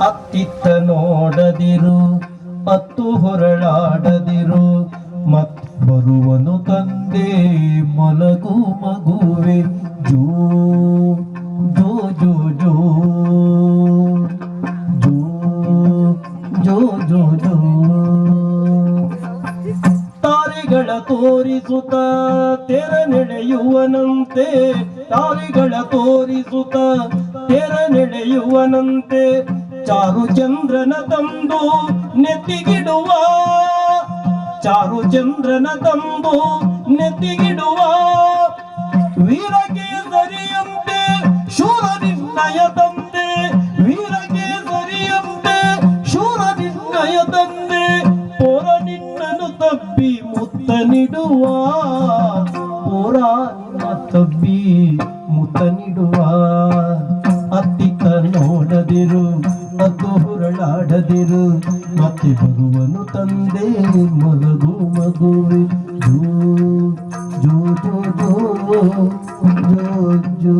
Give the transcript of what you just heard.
ಅತ್ತಿತ್ತ ನೋಡದಿರು ಅತ್ತು ಹೊರಳಾಡದಿರು. ಮತ್ ಬರುವನು ತಂದೆ, ಮಲಗು ಮಗುವೆ. ಜೋ ಜೋ ಜೋ ಜೋ. ಜೋ ಜೋ ಜೋ ಜೋ. ತಾರೆಗಳ ತೋರಿಸುತ್ತ ತೆರ ನೆಡೆಯುವನಂತೆ ತಾರೆಗಳ ತೋರಿಸುತ್ತ ತೆರ ನಡೆಯುವನಂತೆ ಚಾರು ಚಂದ್ರನ ತಂದು ನೆತ್ತಿಗಿಡುವ, ಚಾರು ಚಂದ್ರನ ತಂದು ನೆತ್ತಿಗಿಡುವ. ವೀರಕೇಸರಿಯಂತೆ ಶೂರ ನಿರ್ಣಯ ತಂದೆ ವೀರಕೇಸರಿಯಂತೆ ಶೂರ ನಿರ್ಣಯ ತಂದೆ ಪೋರ ನಿನ್ನನು ತಪ್ಪಿ ಮುತ್ತ ನೀಡುವ ಪೋರ ನಿನ್ನ ತಬ್ಬಿ ಮುತ್ತ ನೀಡುವ ಅತ್ತಿತ್ತ ನೋಡದಿರು ಅದು ಹೊರಳಾಡದಿರು ಮತ್ತೆ ಬರುವನು ತಂದೆ ಮಗು. ಮಗುವೆ ಜೋ ಜೋ ಜೋ ಜೋ ಜೋ.